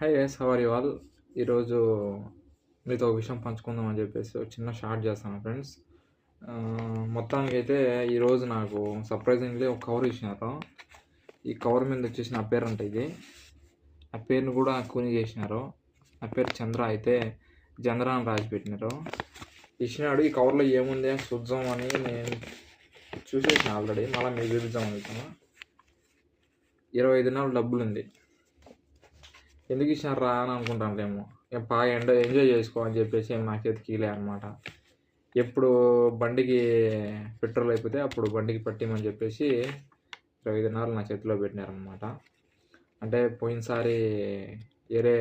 High ఎస్ how are you all ఈరోజు మీతో ఒక విషయం పంచుకుందాం అని చెప్పేసి ఒక చిన్న షార్ట్ చేస్తాను ఫ్రెండ్స్. మొత్తానికి అయితే ఈరోజు నాకు సర్ప్రైజింగ్లీ ఒక కవర్ ఇచ్చినారు ఈ కవర్ మీద వచ్చేసి నా పేరు ఉంటుంది ఇది. నా పేరుని కూడా కూని చేసినారు. నా పేరు చంద్ర అయితే చంద్ర అని రాసి పెట్టినారు ఇచ్చినాడు ఈ కవర్లో ఏముంది అని చూద్దాం అని నేను చూసేసిన ఆల్రెడీ మళ్ళీ మీరు చూపిద్దాం అనుకున్నాను ఇరవై ఐదు నెలలు డబ్బులు ఉంది ఎందుకు ఇచ్చినారు రా అని అనుకుంటానులేమో. బాగా ఎండ ఎంజాయ్ చేసుకో అని చెప్పేసి ఏం నా చేతికి అనమాట ఎప్పుడు బండికి పెట్రోల్ అయిపోతే అప్పుడు బండికి పట్టిమని చెప్పేసి ఇరవై ఐదు నా చేతిలో పెట్టినారనమాట అంటే పోయినసారి వేరే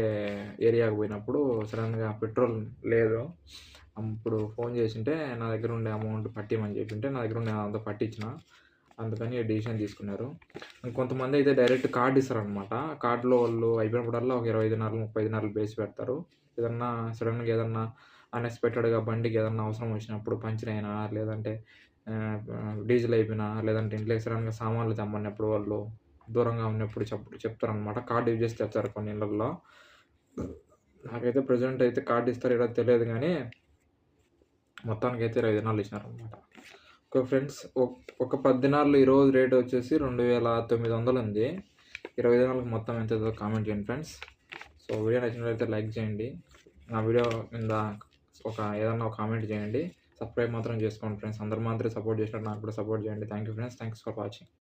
ఏరియాకి పోయినప్పుడు సడన్గా పెట్రోల్ లేదు. అప్పుడు ఫోన్ చేసింటే నా దగ్గర ఉండే అమౌంట్ పట్టిమని చెప్పింటే నా దగ్గర ఉండే అంత పట్టించిన. అందుకని డిసిషన్ తీసుకున్నారు. కొంతమంది అయితే డైరెక్ట్ కార్డు ఇస్తారనమాట కార్డులో వాళ్ళు అయిపోయినప్పుడల్లా ఒక ఇరవై ఐదు నాలుగు ముప్పై ఐదు నాలుగు బేసి పెడతారు. ఏదన్నా సడన్గా ఏదన్నా అన్ఎక్స్పెక్టెడ్గా బండికి ఏదన్నా అవసరం వచ్చినప్పుడు పంచర్ అయినా లేదంటే డీజిల్ అయిపోయినా లేదంటే ఇంట్లో సడన్గా సామాన్లు తెమ్మన్నప్పుడు వాళ్ళు దూరంగా ఉన్నప్పుడు చెప్పు చెప్తారనమాట కార్డు యూజ్ చేసి చెప్తారు కొన్ని ఇళ్ళల్లో నాకైతే ప్రజెంట్ అయితే కార్డు ఇస్తారు ఇలా తెలియదు కానీ మొత్తానికి అయితే ఇరవై దినాలు ఇచ్చినారనమాట ఓకే ఫ్రెండ్స్ ఒక పది ఈరోజు రేట్ వచ్చేసి రెండు వేల తొమ్మిది వందలు ఉంది. ఇరవై దినాలకు మొత్తం ఎంత కామెంట్ చేయండి ఫ్రెండ్స్. సో వీడియో నచ్చినట్లయితే లైక్ చేయండి. నా వీడియో కింద ఒక ఏదన్నా ఒక కామెంట్ చేయండి. సబ్స్క్రైబ్ మాత్రం చేసుకోండి ఫ్రెండ్స్. అందరు మాత్రం సపోర్ట్ చేసినట్టు నాకు కూడా సపోర్ట్ చేయండి. Thank you friends. Thanks for watching.